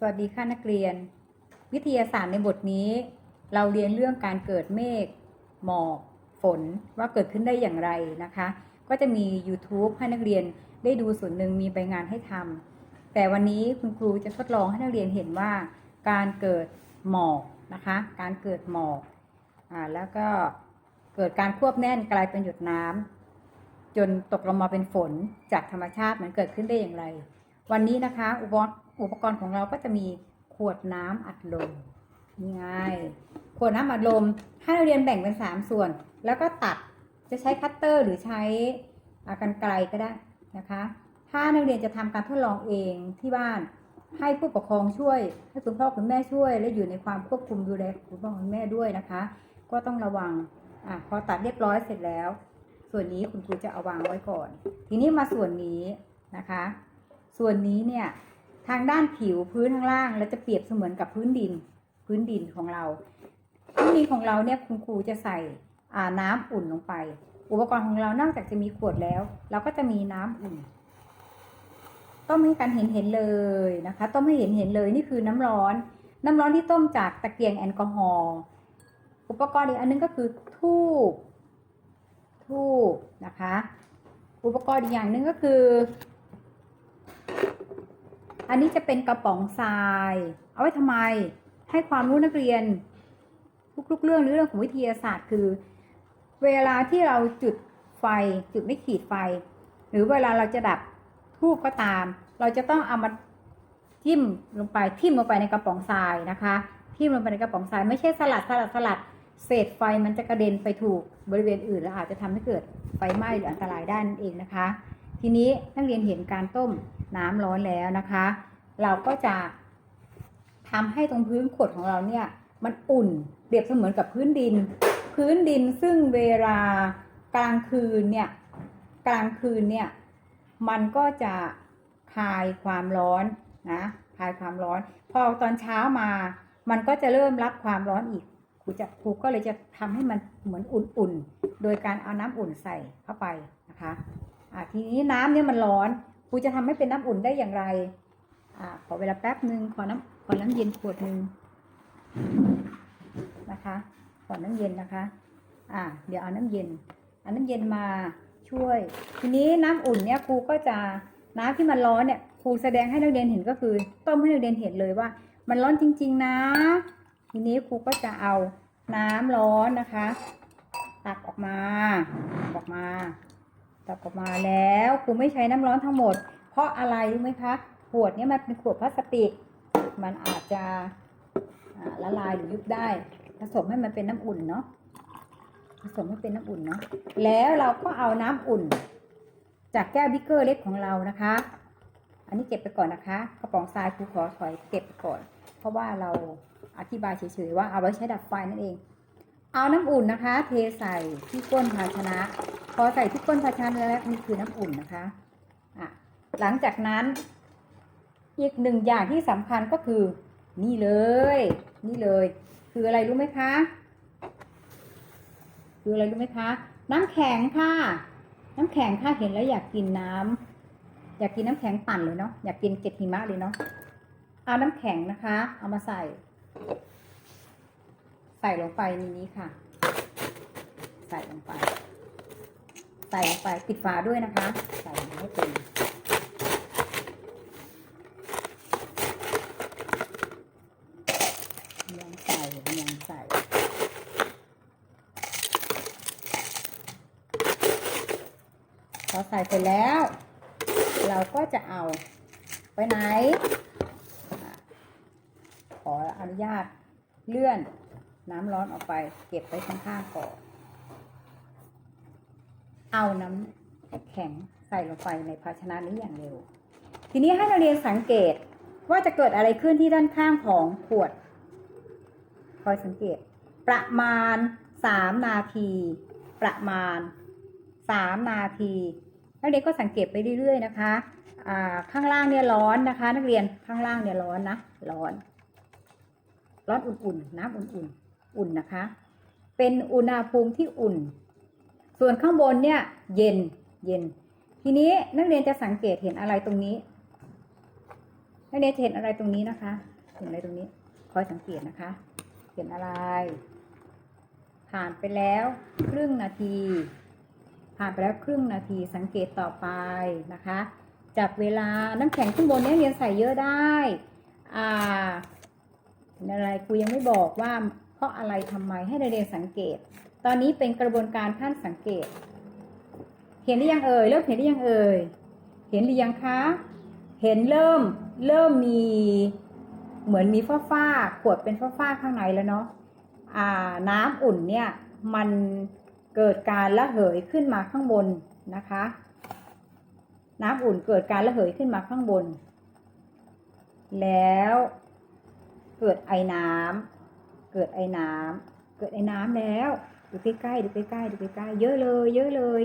สวัสดีค่ะนักเรียน วิทยาศาสตร์ในบทนี้ เราเรียนเรื่องการเกิดเมฆหมอกฝนว่าเกิดขึ้นได้อย่างไรนะคะ ก็จะมี YouTube ให้นักเรียนได้ดูส่วนหนึ่งมีใบงานให้ทำแต่วันนี้คุณครูจะทดลองให้นักเรียนเห็นว่า การเกิดหมอกนะคะ การเกิดหมอกอ่าแล้วก็เกิดการควบแน่นกลายเป็นหยดน้ำจนตกลงมาเป็นฝนจากธรรมชาติมันเกิดขึ้นได้อย่างไร วันนี้นะคะอุปกรณ์ อุปกรณ์ของเราก็จะมีขวดน้ำอัดลมนี่ไงขวดน้ำอัดลมให้นักเรียนแบ่งเป็นสามส่วน แล้วก็ตัดจะใช้คัตเตอร์หรือใช้กรรไกรก็ได้นะคะ ถ้านักเรียนจะทำการทดลองเองที่บ้านให้ผู้ปกครองช่วย ให้คุณพ่อคุณแม่ช่วย และอยู่ในความควบคุมดูแลคุณพ่อคุณแม่ด้วยนะคะ ก็ต้องระวังอะพอตัดเรียบร้อยเสร็จแล้ว ส่วนนี้คุณครูจะเอาวางไว้ก่อน ทีนี้มาส่วนนี้นะคะ ส่วนนี้เนี่ย ทางด้านผิวพื้นข้างล่างเราจะเปรียบเสมือนกับพื้นดิน พื้นดินของเรา พื้นดินของเราเนี่ยคุณครูจะใส่อาน้ำอุ่นลงไป อุปกรณ์ของเรานอกจากจะมีขวดแล้ว เราก็จะมีน้ำอุ่น ต้มให้กันเห็นเห็นเลยนะคะ ต้มให้เห็นเห็นเลยนี่คือน้ำร้อน น้ำร้อนที่ต้มจากตะเกียงแอลกอฮอล์อุปกรณ์อีกอันนึงก็คือทูบทูบนะคะ อุปกรณ์อีกอย่างหนึงก็คือ อันนี้จะเป็นกระป๋องทราย เอาไว้ทำไม ให้ความรู้นักเรียน ทุกๆเรื่องหรือเรื่องของวิทยาศาสตร์ คือ เวลาที่เราจุดไฟ จุดไม่ขีดไฟ หรือเวลาเราจะดับทูบก็ตาม เราจะต้องเอามาทิ่มลงไปทิ่มลงไปในกระป๋องทรายนะคะทิ่มลงไปในกระป๋องทรายไม่ใช่สลัดสลัดสลัดเศษไฟมันจะกระเด็นไปถูกบริเวณอื่น แล้วอาจจะทำให้เกิดไฟไหม้หรืออันตรายได้นั่นเองนะคะ ทีนี้นักเรียนเห็นการต้ม น้ำร้อนแล้วนะคะ เราก็จะทำให้ตรงพื้นขวดของเราเนี่ย มันอุ่นเปรียบเสมือนกับพื้นดิน พื้นดินซึ่งเวลากลางคืนเนี่ยกลางคืนเนี่ยมันก็จะคลายความร้อนนะคลายความร้อน พอตอนเช้ามา มันก็จะเริ่มรับความร้อนอีกครูจะครูก็เลยจะทำให้มันเหมือนอุ่นๆ โดยการเอาน้ำอุ่นใส่เข้าไปนะคะอ่าทีนี้น้ำเนี่ยมันร้อน ครูจะทำให้เป็นน้ำอุ่นได้อย่างไร อ่า ขอเวลาแป๊บหนึ่งขอน้ำขอน้ำเย็นขวดหนึ่งนะคะ ขอน้ำเย็นนะคะ อ่า เดี๋ยวเอาน้ำเย็นเอาน้ำเย็นมาช่วย ทีนี้น้ำอุ่นเนี่ยครูก็จะน้ำที่มันร้อนเนี่ยครูแสดงให้นักเรียนเห็นก็คือ ต้มให้นักเรียนเห็นเลยว่า มันร้อนจริง ๆ นะ ทีนี้ครูก็จะเอาน้ำร้อนนะคะ ตักออกมาออกมา ตักออกมาแล้วครูไม่ใช้น้ำร้อนทั้งหมด เพราะอะไรรู้ไหมคะขวดนี่ยมันเป็นขวดพลาสติก มันอาจจะละลายหรือยุบได้ ผสมให้มันเป็นน้ำอุ่นเนาะผสมให้เป็นน้ำอุ่นเนาะแล้วเราก็เอาน้ำอุ่น จากแก้วบิ๊กเกอร์เล็กของเรานะคะ อันนี้เก็บไปก่อนนะคะกระป๋องทรายครูขอถอยเก็บไปก่อน เพราะว่าเราอธิบายเฉยๆว่าเอาไว้ใช้ดับไฟนั่นเอง เอาน้ำอุ่นนะคะ เทใส่ที่ก้นภาชนะ พอใส่ที่ก้นภาชนะแล้วนี่คือน้ำอุ่นนะคะอะหลังจากนั้น อีกหนึ่งอย่างที่สำคัญก็คือ นี่เลย นี่เลย คืออะไรรู้ไหมคะ คืออะไรรู้ไหมคะ น้ำแข็งค่ะ น้ำแข็งค่ะเห็นแล้วอยากกินน้ำอยากกินน้ำแข็งปั่นเลยเนาะอยากกินเกล็ดหิมะเลยเนาะเอาน้ำแข็งนะคะ เอามาใส่ ใส่ลงไปในนี้ค่ะ ใส่ลงไป ใส่ลงไปปิดฝาด้วยนะคะ ใส่ให้เต็มยังใส่ยังใส่พอใส่เสร็จแล้ว เราก็จะเอาไปไหน ขออนุญาตเลื่อน น้ำร้อนออกไป เก็บไว้ข้างๆก่อน เอาน้ำแข็งใส่ลงไปในภาชนะนี้อย่างเร็ว ทีนี้ให้นักเรียนสังเกตว่าจะเกิดอะไรขึ้นที่ด้านข้างของขวด คอยสังเกต ประมาณสามนาที ประมาณสามนาทีนักเรียนก็สังเกตไปเรื่อย ๆ นะคะอ่าข้างล่างเนี่ยร้อนนะคะ นักเรียนข้างล่างเนี่ยร้อนนะ ร้อน ร้อนอุ่นๆ น้ำอุ่นๆ อุ่นนะคะ เป็นอุณหภูมิที่อุ่น ส่วนข้างบนเนี่ย เย็นเย็น ทีนี้นักเรียนจะสังเกตเห็นอะไรตรงนี้ นักเรียนจะเห็นอะไรตรงนี้นะคะ เห็นอะไรตรงนี้ คอยสังเกตนะคะ เห็นอะไร ผ่านไปแล้วครึ่งนาที ผ่านไปแล้วครึ่งนาทีสังเกตต่อไปนะคะจับเวลาน้ำแข็งข้างบนเนี่ยเรียนใส่เยอะได้ อ่าเห็นอะไรครูยังไม่บอกว่า เพราะอะไรทำไมให้เรียนสังเกต ตอนนี้เป็นกระบวนการขั้นสังเกต เห็นหรือยังเอ่ยเริ่มเห็นหรือยังเอ่ยเห็นหรือยังคะ เห็นเริ่มเริ่มมีเหมือนมีฝ้าฝ้าขวดเป็นฝ้าฝ้าข้างในแล้วเนาะอ่าน้ำอุ่นเนี่ยมันเกิดการระเหยขึ้นมาข้างบนนะคะ น้ำอุ่นเกิดการระเหยขึ้นมาข้างบน แล้วเกิดไอน้ำ เกิดไอ้น้ำเกิดไอ้น้ำแล้วดูใกล้ๆดูใกล้ๆดูใกล้ๆเยอะเลย เยอะเลย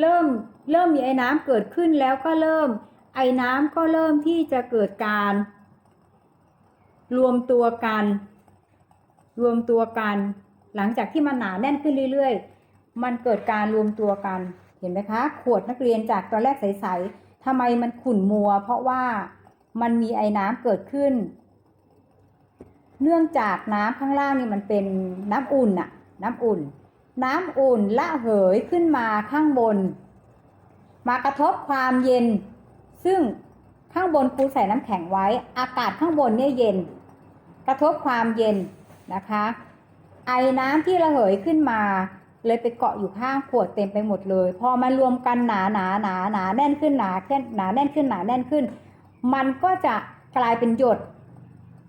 เริ่มเริ่มมีไอ้น้ำเกิดขึ้นแล้วก็เริ่ม ไอ้น้ำก็เริ่มที่จะเกิดการ รวมตัวกัน รวมตัวกัน หลังจากที่มันหนาแน่นขึ้นเรื่อย ๆ มันเกิดการรวมตัวกันเห็นไหมคะ ขวดนักเรียนจากตอนแรกใสๆทำไมมันขุ่นมัว เพราะว่ามันมีไอ้น้ำเกิดขึ้น เนื่องจากน้ำข้างล่างนี่มันเป็นน้ำอุ่นน่ะน้ำอุ่น น้ำอุ่นละเหยขึ้นมาข้างบน มากระทบความเย็น ซึ่งข้างบนครูใส่น้ำแข็งไว้ อากาศข้างบนเนี่ยเย็น กระทบความเย็นนะคะ ไอน้ำที่ระเหยขึ้นมา เลยไปเกาะอยู่ข้างขวดเต็มไปหมดเลย พอมารวมกันหนาหนาหนาหนาแน่นขึ้นหนาแน่นหนาแน่นขึ้นหนาแน่นขึ้น มันก็จะกลายเป็นหยด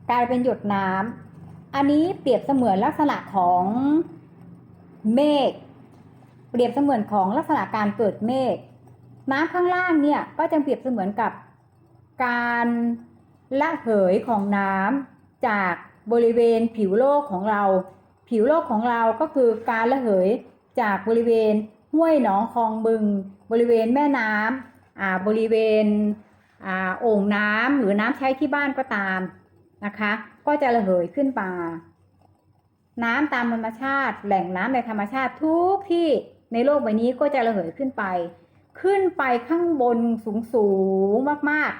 กลายเป็นหยดน้ำ อันนี้เปรียบเสมือนลักษณะของเมฆ เปรียบเสมือนของลักษณะการเกิดเมฆ น้ำข้างล่างเนี่ยก็จะเปรียบเสมือนกับการละเหยของน้ำจากบริเวณผิวโลกของเรา ผิวโลกของเราก็คือการละเหยจากบริเวณห้วยหนองคลองบึง บริเวณแม่น้ำอ่าบริเวณอ่าโอ่งน้ำหรือน้ำใช้ที่บ้านก็ตาม นะคะ ก็จะระเหยขึ้นมา น้ำตามธรรมชาติ แหล่งน้ำในธรรมชาติทุกที่ในโลกใบนี้ก็จะระเหยขึ้นไป ขึ้นไปข้างบนสูงสูงมาก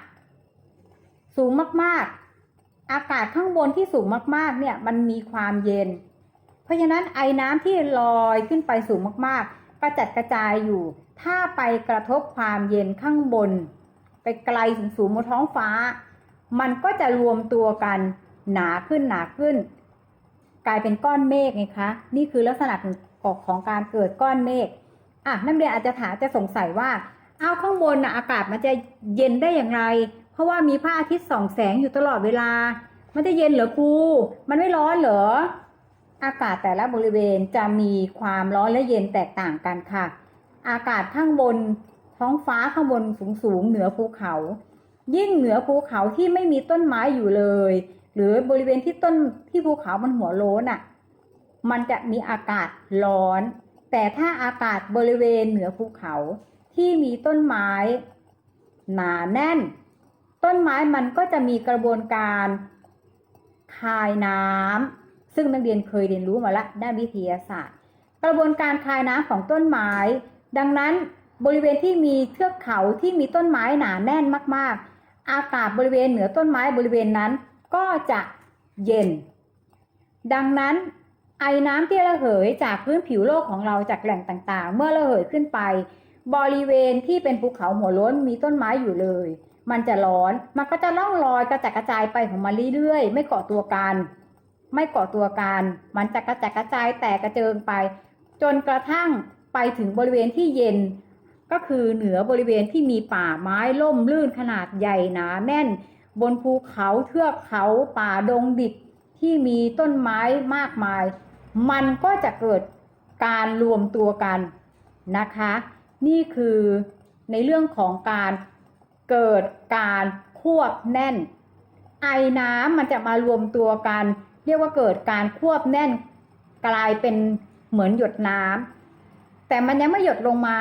ๆ สูงมากๆ อากาศข้างบนที่สูงมากๆ เนี่ยมันมีความเย็น เพราะฉะนั้นไอ้น้ำที่ลอยขึ้นไปสูงมากๆ กระจัดกระจายอยู่ ถ้าไปกระทบความเย็นข้างบน ไปไกลสูงสูงบนท้องฟ้า มันก็จะรวมตัวกันหนาขึ้นหนาขึ้น กลายเป็นก้อนเมฆไงคะ นี่คือลักษณะของของการเกิดก้อนเมฆอะนักเรียนอาจจะถามจะสงสัยว่าเอาข้างบนนะอากาศมันจะเย็นได้อย่างไร เพราะว่ามีพระอาทิตย์ส่องแสงอยู่ตลอดเวลา มันจะเย็นเหรอครูมันไม่ร้อนเหรออากาศแต่ละบริเวณจะมีความร้อนและเย็นแตกต่างกันค่ะ อากาศข้างบนท้องฟ้าข้างบนสูงสูงๆเหนือภูเขา ยิ่งเหนือภูเขาที่ไม่มีต้นไม้อยู่เลย หรือบริเวณที่ต้นที่ภูเขามันหัวโล้นอะ มันจะมีอากาศร้อน แต่ถ้าอากาศบริเวณเหนือภูเขาที่มีต้นไม้ หนาแน่น ต้นไม้มันก็จะมีกระบวนการคายน้ำซึ่งนักเรียนเคยเรียนรู้มาล้วด้านวิทยาศาสตร์ กระบวนการคายน้ำของต้นไม้ ดังนั้นบริเวณที่มีเทือกเขาที่มีต้นไม้หนาแน่นมากๆ อากาศบริเวณเหนือต้นไม้บริเวณนั้นก็จะเย็น ดังนั้นไอ้น้ำที่ระเหยจากพื้นผิวโลกของเราจากแหล่งต่างๆ เมื่อระเหยขึ้นไป บริเวณที่เป็นภูเขาหัวล้นมีต้นไม้อยู่เลย มันจะร้อน มันก็จะล่องลอยกระจัดกระจายไปของมันเรื่อยๆ ไม่เกาะตัวกัน ไม่เกาะตัวกัน มันจะกระจัดกระจายแตกกระเจิงไป จนกระทั่งไปถึงบริเวณที่เย็น ก็คือเหนือบริเวณที่มีป่าไม้ล่มลื่นขนาดใหญ่หนาแน่น บนภูเขาเทือกเขาป่าดงดิบที่มีต้นไม้มากมาย มันก็จะเกิดการรวมตัวกันนะคะ นี่คือในเรื่องของการเกิดการควบแน่น ไอน้ำมันจะมารวมตัวกัน เรียกว่าเกิดการควบแน่นกลายเป็นเหมือนหยดน้ำ แต่มันยังไม่หยดลงมา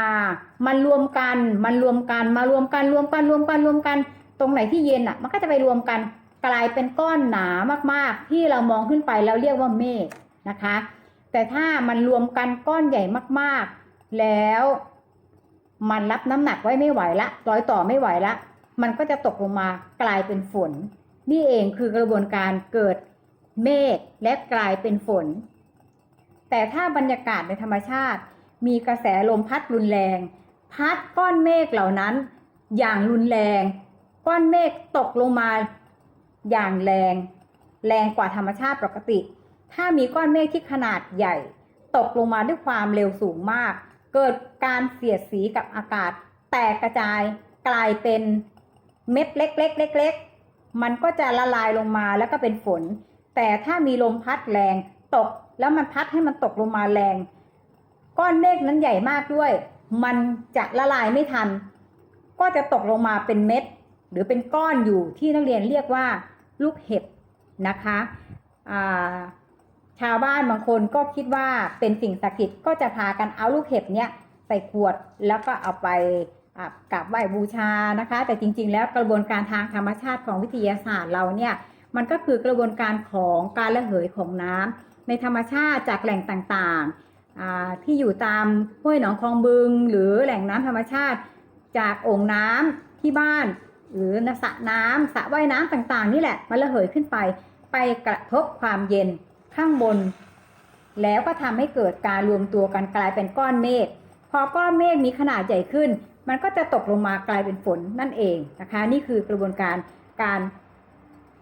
มันรวมกัน มันรวมกัน มารวมกันรวมกันรวมกันรวมกัน ตรงไหนที่เย็นอะ มันก็จะไปรวมกัน กลายเป็นก้อนหนามากๆ ที่เรามองขึ้นไปแล้วเรียกว่าเมฆนะคะ แต่ถ้ามันรวมกันก้อนใหญ่มากๆ แล้วมันรับน้ำหนักไว้ไม่ไหวละร้อยต่อไม่ไหวละ มันก็จะตกลงมากลายเป็นฝน นี่เองคือกระบวนการเกิดเมฆและกลายเป็นฝน แต่ถ้าบรรยากาศในธรรมชาติ มีกระแสลมพัดรุนแรง พัดก้อนเมฆเหล่านั้น อย่างรุนแรง ก้อนเมฆตกลงมา อย่างแรง แรงกว่าธรรมชาติปกติ ถ้ามีก้อนเมฆที่ขนาดใหญ่ ตกลงมาด้วยความเร็วสูงมาก เกิดการเสียดสีกับอากาศ แตกกระจายกลายเป็นเม็ดเล็กๆเล็กๆมันก็จะละลายลงมาแล้วก็เป็นฝน แต่ถ้ามีลมพัดแรงตกแล้วมันพัดให้มันตกลงมาแรง ก้อนเมฆนั้นใหญ่มากด้วย มันจะละลายไม่ทัน ก็จะตกลงมาเป็นเม็ด หรือเป็นก้อนอยู่ที่นักเรียนเรียกว่า ลูกเห็บนะคะาชาวบ้านบางคนก็คิดว่าเป็นสิ่งศักดิ์สิทธิ์ก็จะพากันเอาลูกเห็บเนี้ยใส่ขวดแล้วก็เอาไปกราบไหว้บูชานะคะ แต่จริง ๆ แล้วกระบวนการทางธรรมชาติของวิทยาศาสตร์เราเนี่ยมันก็คือกระบวนการของการระเหยของน้ำในธรรมชาติจากแหล่งต่างๆ ที่อยู่ตามห้วยหนองคลองบึง หรือแหล่งน้ำธรรมชาติ จากโอ่งน้ำที่บ้าน หรือสระน้ำสระว่ายน้ำต่างๆ นี่แหละมันระเหยขึ้นไป ไปกระทบความเย็นข้างบน แล้วก็ทำให้เกิดการรวมตัวกันกลายเป็นก้อนเมฆพอก้อนเมฆมีขนาดใหญ่ขึ้น มันก็จะตกลงมากลายเป็นฝนนั่นเองนะคะ นี่คือกระบวนการการ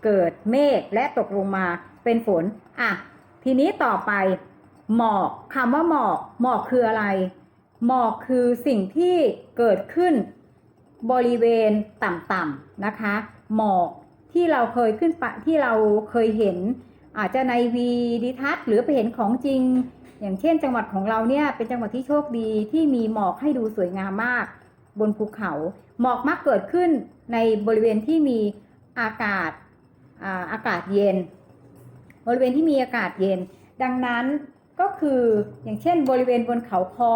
เกิดเมฆและตกลงมาเป็นฝนอะทีนี้ต่อไป หมอกคำว่าหมอกหมอกคืออะไร หมอกคือสิ่งที่เกิดขึ้นบริเวณต่ำๆนะคะ หมอกที่เราเคยขึ้นปะที่เราเคยเห็น อาจจะในวีดิทัศน์หรือไปเห็นของจริง อย่างเช่น จังหวัดของเราเนี่ยเป็นจังหวัดที่โชคดีที่มีหมอกให้ดูสวยงามมาก บนภูเขา หมอกมักเกิดขึ้นในบริเวณที่มีอากาศอาอากาศเย็น บริเวณที่มีอากาศเย็น ดังนั้น ก็คืออย่างเช่นบริเวณบนเขาค้อ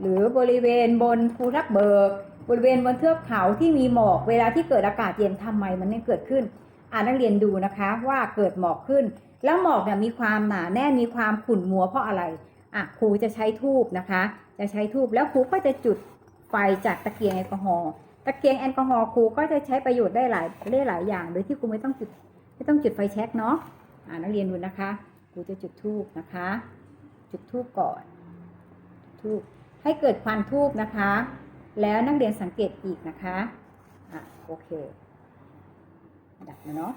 หรือบริเวณบนภูทับเบิก บริเวณบนเทือกเขาที่มีหมอกเวลาที่เกิดอากาศเย็นทำไมมันยังเกิดขึ้น อ่านนักเรียนดูนะคะว่าเกิดหมอกขึ้น แล้วหมอกเนี่ยมีความหนาแน่นมีความขุ่นมัวเพราะอะไรอะครูจะใช้ทูบนะคะ จะใช้ทูบแล้วครูก็จะจุดไฟจากตะเกียงแอลกอฮอล์ตะเกียงแอลกอฮอล์ครูก็จะใช้ประโยชน์ได้หลายได้หลายอย่างโดยที่ครูไม่ต้องจุดไม่ต้องจุดไฟแช็กเนาะอ่านักเรียนดูนะคะ ครูจะจุดทูบนะคะ จุดทูบก่อนทูบให้เกิดควันทูบนะคะ แล้วนักเรียนสังเกตอีกนะคะอะโอเคดับแล้วเนาะ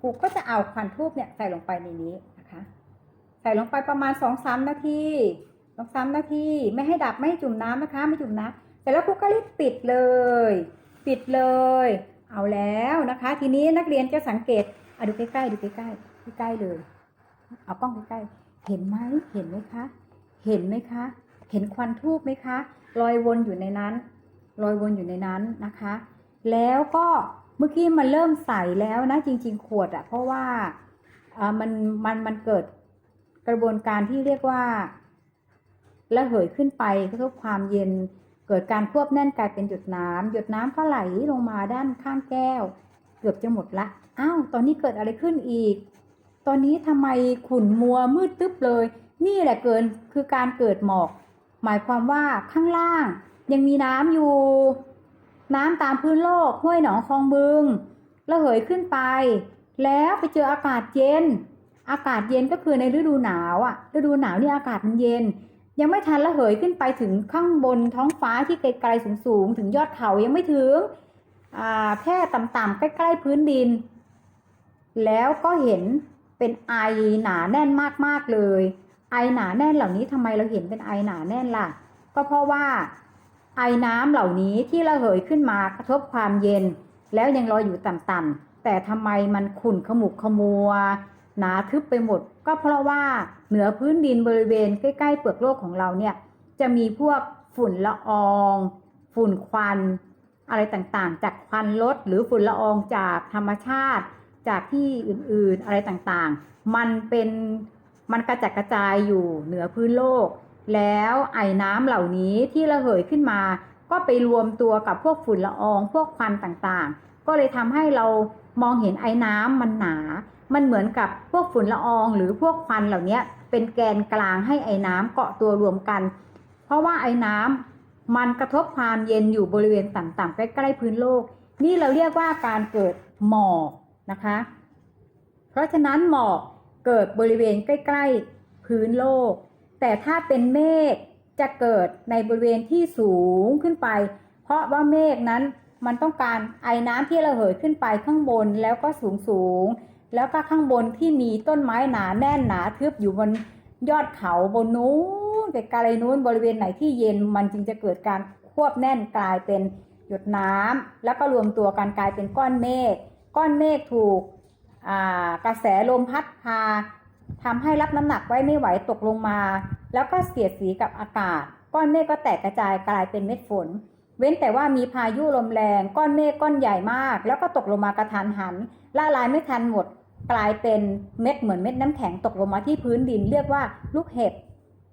ครูก็จะเอาควันทูบเนี่ยใส่ลงไปในนี้นะคะ ใส่ลงไปประมาณสองสามนาทีสองสามนาทีไม่ให้ดับไม่ให้จุ่มน้ำนะคะ ไม่จุ่มน้ำเสร็จแล้วครูก็รีบปิดเลย ปิดเลย เอาแล้วนะคะ ทีนี้นักเรียนจะสังเกตอะดูใกล้ๆดูใกล้ๆใกล้ๆเลย เอากล้องใกล้ๆเห็นไหมเห็นไหมคะ เห็นไหมคะ เห็นควันทูบไหมคะลอยวนอยู่ในนั้นลอยวนอยู่ในนั้นนะคะ แล้วก็เมื่อกี้มันเริ่มใสแล้วนะจริง ๆ ขวดอะเพราะว่าอ่ามันมันมันเกิดกระบวนการที่เรียกว่าระเหยขึ้นไปกระทบความเย็นเกิดการควบแน่นกลายเป็นหยดน้ำหยดน้ำก็ไหลลงมาด้านข้างแก้ว เกือบจะหมดละอ้าวตอนนี้เกิดอะไรขึ้นอีก อนนี้ทำไมขุ่นมัวมืดตึ๊บเลย นี่แหละเกินคือการเกิดหมอก หมายความว่าข้างล่าง ยังมีน้ำอยู่ น้ำตามพื้นโลกห้วยหนองคลองบึงระเหยขึ้นไป แล้วไปเจออากาศเย็น อากาศเย็นก็คือในฤดูหนาวอะฤดูหนาวนี่อากาศมันเย็น ยังไม่ทันระเหยขึ้นไปถึงข้างบนท้องฟ้าที่ไกลๆสูงๆถึงยอดเขายังไม่ถึงแค่ต่ำๆใกล้ๆพื้นดิน แล้วก็เห็น เป็นไอหนาแน่นมากๆเลย ไอหนาแน่นเหล่านี้ทำไมเราเห็นเป็นไอหนาแน่นล่ะ ก็เพราะว่าไอน้ำเหล่านี้ที่ระเหยขึ้นมากระทบความเย็น แล้วยังลอยอยู่ต่ำๆแต่ทำไมมันขุ่นขมุกขมัว หนาทึบไปหมด ก็เพราะว่าเหนือพื้นดินบริเวณใกล้ ๆ เปลือกโลกของเราเนี่ยจะมีพวกฝุ่นละออง ฝุ่นควัน อะไรต่างๆ จากควันรถหรือฝุ่นละอองจากธรรมชาติ จากที่อื่นๆอะไรต่างๆ มันเป็นมันกระจัดกระจายอยู่เหนือพื้นโลก แล้วไอ้น้ำเหล่านี้ที่ระเหยขึ้นมา ก็ไปรวมตัวกับพวกฝุ่นละอองพวกควันต่างๆ ก็เลยทำให้เรามองเห็นไอ้น้ำมันหนา มันเหมือนกับพวกฝุ่นละอองหรือพวกควันเหล่านี้เป็นแกนกลางให้ไอ้น้ำเกาะตัวรวมกัน เพราะว่าไอ้น้ำมันกระทบความเย็นอยู่บริเวณต่ำๆใกล้ๆพื้นโลก นี่เราเรียกว่าการเกิดหมอก นะคะ เพราะฉะนั้นหมอกเกิดบริเวณใกล้ๆพื้นโลก แต่ถ้าเป็นเมฆจะเกิดในบริเวณที่สูงขึ้นไป เพราะว่าเมฆนั้นมันต้องการไอ้น้ำที่ระเหยขึ้นไปข้างบนแล้วก็สูงสูงๆแล้วก็ข้างบนที่มีต้นไม้หนาแน่นหนาทึบอยู่บนยอดเขาบนนู้นไกลนู้นบริเวณไหนที่เย็นมันจึงจะเกิดการควบแน่นกลายเป็นหยดน้ำแล้วก็รวมตัวกันกลายเป็นก้อนเมฆ ก้อนเมฆถูกกระแสลมพัดพาทำให้รับน้ำหนักไว้ไม่ไหวตกลงมา แล้วก็เสียดสีกับอากาศ ก้อนเมฆก็แตกกระจายกลายเป็นเม็ดฝน เว้นแต่ว่ามีพายุลมแรง ก้อนเมฆก้อนใหญ่มาก แล้วก็ตกลงมากระทันหันละลายไม่ทันหมด กลายเป็นเม็ดเหมือนเม็ดน้ำแข็งตกลงมาที่พื้นดิน เรียกว่าลูกเห็บ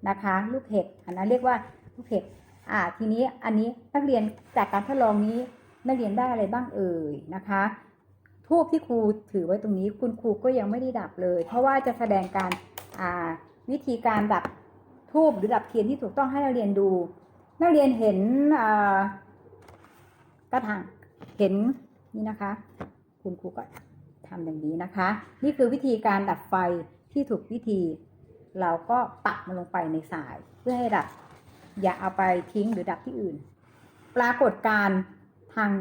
นะคะ ลูกเห็บอันนั้นเรียกว่าลูกเห็บอ่าทีนี้อันนี้นักเรียนจากการทดลองนี้นักเรียนได้อะไรบ้างเอ่ยนะคะ ทูบที่ครูถือไว้ตรงนี้คุณครูก็ยังไม่ได้ดับเลย เพราะว่าจะแสดงการอ่าวิธีการดับทูบหรือดับเทียนที่ถูกต้องให้นักเรียนดู นักเรียนเห็นกระถางเห็นนี่นะคะ คุณครูก็ทำอย่างนี้นะคะ นี่คือวิธีการดับไฟที่ถูกวิธี เราก็ปักมันลงไปในสายเพื่อให้ดับ อย่าเอาไปทิ้งหรือดับที่อื่น ปรากฏการทาง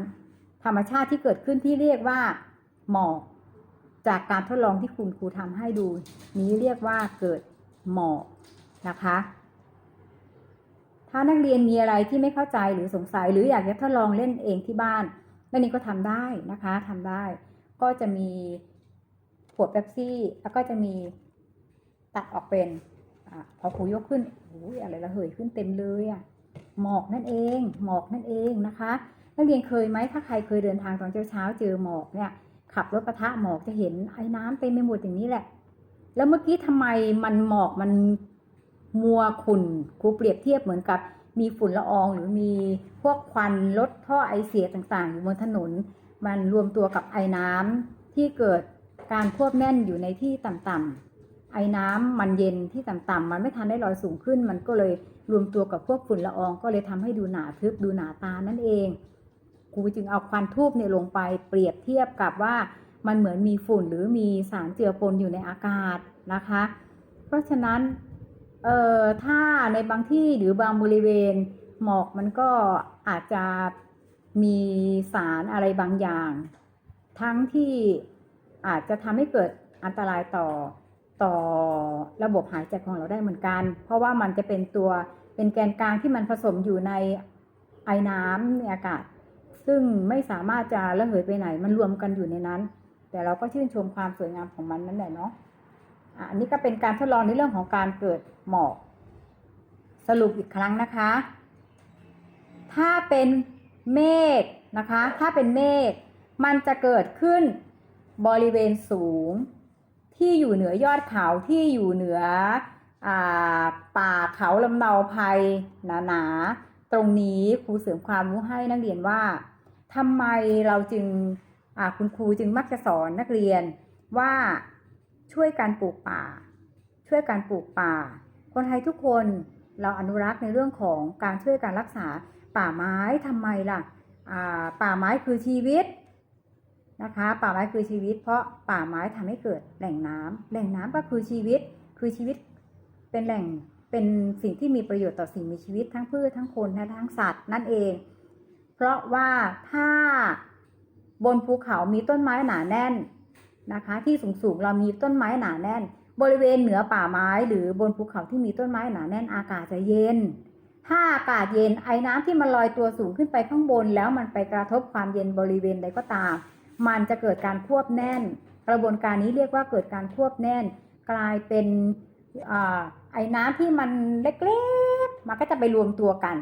ธรรมชาติที่เกิดขึ้นที่เรียกว่า หมอกจากการทดลองที่คุณครูทำให้ดู นี้เรียกว่าเกิดหมอกนะคะ ถ้านักเรียนมีอะไรที่ไม่เข้าใจหรือสงสัย หรืออยากจะทดลองเล่นเองที่บ้านนักเรียนก็ทำได้นะคะทำได้ ก็จะมีขวดเป๊ปซี่ แล้วก็จะมีตัดออกเป็นอพอครูยกขึ้นโอ้ยอะไรระเหยขึ้นเต็มเลยอะหมอกนั่นเอง หมอกนั่นเองนะคะ นักเรียนเคยไหมถ้าใครเคยเดินทางตอนเช้าๆเจอหมอกเนี่ย ขับรถปะทะหมอกจะเห็นไอ้น้ำเต็มไปหมดอย่างนี้แหละ แล้วเมื่อกี้ทำไมมันหมอกมันมัวขุ่นครูเปรียบเทียบเหมือนกับมีฝุ่นละอองหรือมีพวกควันรถท่อไอเสียต่างๆ อยู่บนถนน มันรวมตัวกับไอ้น้ำที่เกิดการควบแน่นอยู่ในที่ต่ำๆไอ้น้ำมันเย็นที่ต่ำๆมันไม่ทันได้ลอยสูงขึ้น มันก็เลยรวมตัวกับพวกฝุ่นละออง ก็เลยทำให้ดูหนาทึบดูหนาตานั่นเอง รูจึงเอาควันทูบเนี่ยลงไปเปรียบเทียบกับว่ามันเหมือนมีฝุ่นหรือมีสารเจือปนอยู่ในอากาศนะคะ เพราะฉะนั้นเอ่อถ้าในบางที่หรือบางบริเวณหมอกมันก็อาจจะมีสารอะไรบางอย่าง ทั้งที่อาจจะทำให้เกิดอันตรายต่อต่อระบบหายใจของเราได้เหมือนกัน เพราะว่ามันจะเป็นตัวเป็นแกนกลางที่มันผสมอยู่ในไอ้น้ำในอากาศ ซึ่งไม่สามารถจะระเหยไปไหน มันรวมกันอยู่ในนั้น แต่เราก็ชื่นชมความสวยงามของมันนั่นแหละเนาะอันนี้ก็เป็นการทดลองในเรื่องของการเกิดหมอก สรุปอีกครั้งนะคะ ถ้าเป็นเมฆนะคะ ถ้าเป็นเมฆมันจะเกิดขึ้นบริเวณสูง ที่อยู่เหนือยอดเขาที่อยู่เหนืออป่าเขาลำเนาภัยหนาๆตรงนี้ครูเสริมความรู้ให้นักเรียนว่า ทำไมเราจึงคุณครูจึงมักจะสอนนักเรียนว่าช่วยการปลูกป่า ช่วยการปลูกป่า คนไทยทุกคนเราอนุรักษ์ในเรื่องของการช่วยการรักษาป่าไม้ทำไมล่ะป่าไม้คือชีวิตนะคะ ป่าไม้คือชีวิต เพราะป่าไม้ทำให้เกิดแหล่งน้ำแหล่งน้ำก็คือชีวิต คือชีวิตเป็นแหล่งเป็นสิ่งที่มีประโยชน์ต่อสิ่งมีชีวิตทั้งพืชทั้งคนและทั้งสัตว์นั่นเอง เพราะว่าถ้าบนภูเขามีต้นไม้หนาแน่นนะคะ ที่สูงๆเรามีต้นไม้หนาแน่น บริเวณเหนือป่าไม้ หรือบนภูเขาที่มีต้นไม้หนาแน่นอากาศจะเย็น ถ้าอากาศเย็นไอ้น้ำที่มันลอยตัวสูงขึ้นไปข้างบน แล้วมันไปกระทบความเย็นบริเวณใดก็ตาม มันจะเกิดการควบแน่น กระบวนการนี้เรียกว่าเกิดการควบแน่น กลายเป็นอไอ้น้ำที่มันเล็กๆมันก็จะไปรวมตัวกัน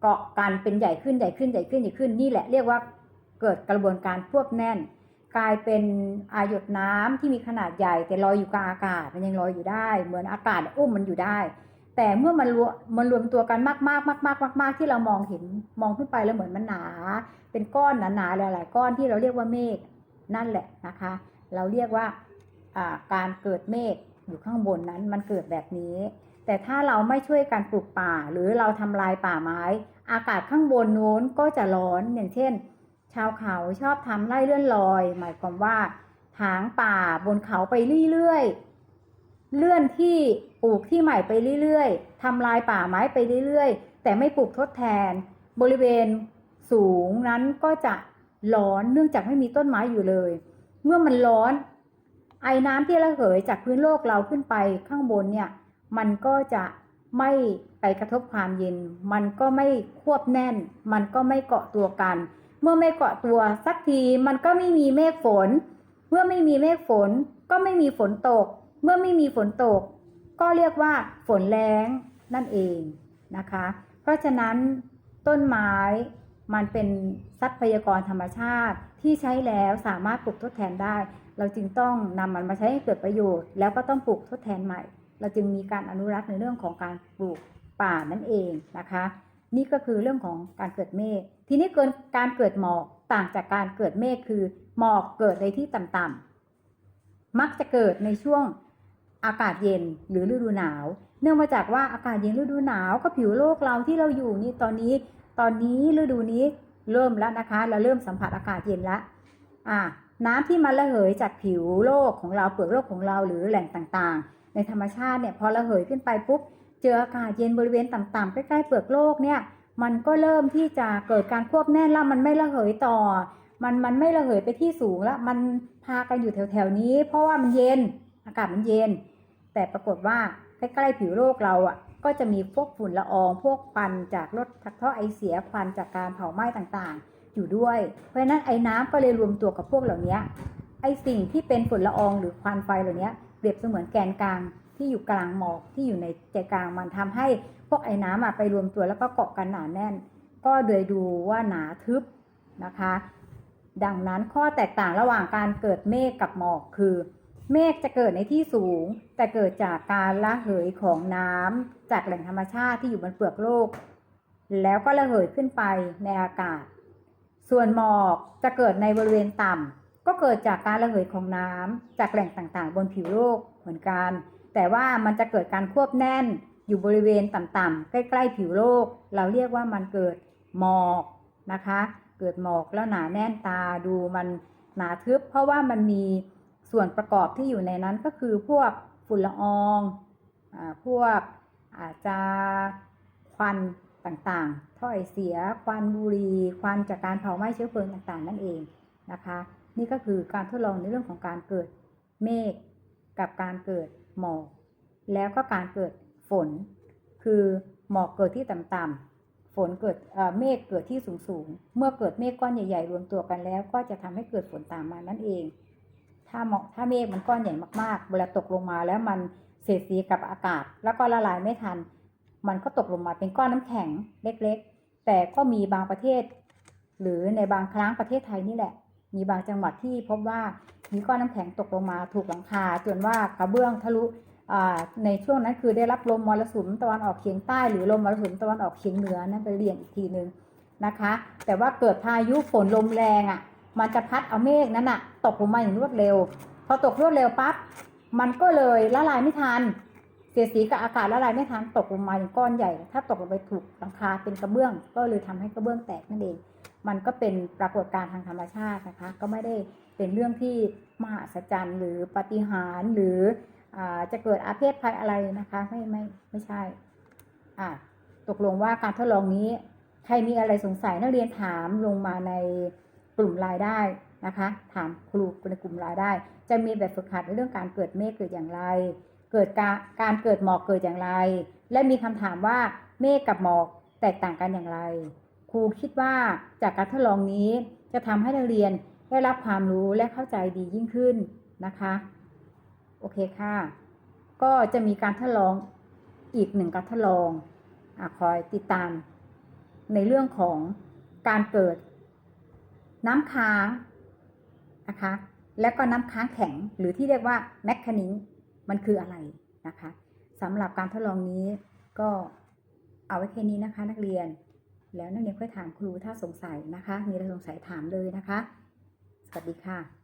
เกาะกันเป็นใหญ่ขึ้นใหญ่ขึ้นใหญ่ขึ้นใหญ่ขึ้นนี่แหละเรียกว่าเกิดกระบวนการควบแน่น กลายเป็นอาหยดน้ำที่มีขนาดใหญ่แต่ลอยอยู่กลางอากาศมันยังลอยอยู่ได้ เหมือนอากาศอุ้มมันอยู่ได้ แต่เมื่อมันรวมมันรวมตัวกันมากๆมากมากๆมากๆที่เรามองเห็นมองขึ้นไปแล้วเหมือนมันหนา เป็นก้อนหนาๆหลายๆก้อนที่เราเรียกว่าเมฆนั่นแหละนะคะ เราเรียกว่าการเกิดเมฆอยู่ข้างบนนั้นมันเกิดแบบนี้ แต่ถ้าเราไม่ช่วยกันปลูกป่าหรือเราทำลายป่าไม้ อากาศข้างบนโน้นก็จะร้อนอย่างเช่น ชาวเขาชอบทำไร่เลื่อนลอย หมายความว่า ถางป่าบนเขาไปเรื่อยๆเลื่อนที่ปลูกที่ใหม่ไปเรื่อยๆทำลายป่าไม้ไปเรื่อยๆ แต่ไม่ปลูกทดแทน บริเวณสูงนั้นก็จะร้อนเนื่องจากไม่มีต้นไม้อยู่เลย เมื่อมันร้อน ไอ้น้ำที่ระเหยจากพื้นโลกเราขึ้นไปข้างบนเนี่ย มันก็จะไม่ไปกระทบความเย็น มันก็ไม่ควบแน่น มันก็ไม่เกาะตัวกัน เมื่อไม่เกาะตัวสักทีมันก็ไม่มีเมฆฝน เมื่อไม่มีเมฆฝน ก็ไม่มีฝนตก เมื่อไม่มีฝนตก ก็เรียกว่าฝนแรงนั่นเองนะคะ เพราะฉะนั้นต้นไม้มันเป็นทรัพยากรธรรมชาติที่ใช้แล้วสามารถปลูกทดแทนได้ เราจึงต้องนำมันมาใช้ให้เกิดประโยชน์ แล้วก็ต้องปลูกทดแทนใหม่ เราจึงมีการอนุรักษ์ในเรื่องของการปลูกป่านั่นเองนะคะ นี่ก็คือเรื่องของการเกิดเมฆทีนี้เกินการเกิดหมอกต่างจากการเกิดเมฆคือหมอกเกิดในที่ต่ำๆมักจะเกิดในช่วงอากาศเย็นหรือฤดูหนาว เนื่องมาจากว่าอากาศเย็นฤดูหนาวก็ผิวโลกเราที่เราอยู่นี่ตอนนี้ ตอนนี้ฤดูนี้เริ่มแล้วนะคะ เราเริ่มสัมผัสอากาศเย็นแล้วอ่าน้ำที่มันระเหยจากผิวโลกของเราเปลือกโลกของเราหรือแหล่งต่างๆ ในธรรมชาติเนี่ยพอระเหยขึ้นไปปุ๊บเจออากาศเย็นบริเวณต่ำๆใกล้ๆเปลือกโลกเนี่ยมันก็เริ่มที่จะเกิดการควบแน่นแล้วมันไม่ระเหยต่อ มันมันไม่ระเหยไปที่สูงแล้วมันพากันอยู่แถวๆนี้ เพราะว่ามันเย็นอากาศมันเย็น แต่ปรากฏว่าใกล้ๆผิวโลกเราอะก็จะมีพวกฝุ่นละออง พวกควันจากรถทักท่อไอเสียควันจากการเผาไหม้ต่างๆ อยู่ด้วย เพราะฉะนั้นไอ้น้ำก็เลยรวมตัวกับพวกเหล่านี้ไอ้สิ่งที่เป็นฝุ่นละอองหรือควันไฟเหล่านี้ รียบเสมือนแกนกลางที่อยู่กลางหมอกที่อยู่ในใจกลางมันทำให้พวกไอ้น้ำไปรวมตัวแล้วก็เกาะกันหนาแน่น ก็โดยดูว่าหนาทึบนะคะ ดังนั้นข้อแตกต่างระหว่างการเกิดเมฆกับหมอกคือ เมฆจะเกิดในที่สูง แต่เกิดจากการระเหยของน้ำจากแหล่งธรรมชาติที่อยู่บนเปลือกโลก แล้วก็ระเหยขึ้นไปในอากาศ ส่วนหมอกจะเกิดในบริเวณต่ำ ก็เกิดจากการระเหยของน้ำจากแหล่งต่างๆ บนผิวโลกเหมือนกัน แต่ว่ามันจะเกิดการควบแน่นอยู่บริเวณต่ำๆใกล้ ๆ ผิวโลก เราเรียกว่ามันเกิดหมอกนะคะ เกิดหมอกแล้วหนาแน่นตาดูมันหนาทึบ เพราะว่ามันมีส่วนประกอบที่อยู่ในนั้นก็คือพวกฝุ่นละอองอพวกอาจจะควันต่างๆ ถ้อยเสีย ควันบุหรี่ ควันจากการเผาไหม้เชื้อเพลิงต่างๆ นั่นเองนะคะ นี่ก็คือการทดลองในเรื่องของการเกิดเมฆกับการเกิดหมอกแล้วก็การเกิดฝน คือหมอกเกิดที่ต่ำๆฝนเกิดเมฆเกิดที่สูงๆเมื่อเกิดเมฆก้อนใหญ่ๆรวมตัวกันแล้ว ก็จะทำให้เกิดฝนตามมานั่นเอง ถ้าหมอกถ้าเมฆมันก้อนใหญ่มากๆเวลาตกลงมาแล้วมันเสียดสีกับอากาศ แล้วก็ละลายไม่ทัน มันก็ตกลงมาเป็นก้อนน้ำแข็งเล็กๆ แต่ก็มีบางประเทศ หรือในบางครั้งประเทศไทยนี่แหละ มีบางจังหวัดที่พบว่ามีก้อนน้ำแข็งตกลงมาถูกหลังคาจนว่ากระเบื้องทะลุในช่วงนั้นคือได้รับลมมรสุมตะวันออกเฉียงใต้หรือลมมรสุมตะวันออกเฉียงเหนือนั่นไปเรียนอีกทีนึงนะคะ แต่ว่าเกิดพายุฝนลมแรงอะ มันจะพัดเอาเมฆนั้นอะ ตกลงมาอย่างรวดเร็ว พอตกรวดเร็วปั๊บมันก็เลยละลายไม่ทันเสียสีกับอากาศละลายไม่ทันตกลงมาอย่างก้อนใหญ่ ถ้าตกลงไปถูกหลังคาเป็นกระเบื้อง ก็เลยทำให้กระเบื้องแตกนั่นเอง มันก็เป็นปรากฏการณ์ทางธรรมชาตินะคะ ก็ไม่ได้เป็นเรื่องที่มหัศจรรย์หรือปฏิหารหรืออจะเกิดอาเพศภัยอะไรนะคะไม่ไม่ไม่ใช่อ่าตกลงว่าการทดลองนี้ ใครมีอะไรสงสัยนักเรียนถามลงมาในกลุ่มรายได้นะคะ ถามครูในกลุ่มรายได้ จะมีแบบฝึกหัดในเรื่องการเกิดเมฆเกิดอย่างไร เกิดการการเกิดหมอกเกิดอย่างไร และมีคำถามว่าเมฆกับหมอกแตกต่างกันอย่างไร ครูคิดว่าจากการทดลองนี้จะทำให้นักเรียนได้รับความรู้และเข้าใจดียิ่งขึ้นนะคะ โอเคค่ะ ก็จะมีการทดลองอีกหนึ่งการทดลองอคอยติดตาม ในเรื่องของการเกิดน้ำค้างนะคะ และก็น้ำค้างแข็งหรือที่เรียกว่าแมคคานิงมันคืออะไรนะคะสำหรับการทดลองนี้ก็เอาไว้แค่นี้นะคะนักเรียน แล้วนักเรียนค่อยถามครูถ้าสงสัยนะคะ มีอะไรสงสัยถามเลยนะคะ สวัสดีค่ะ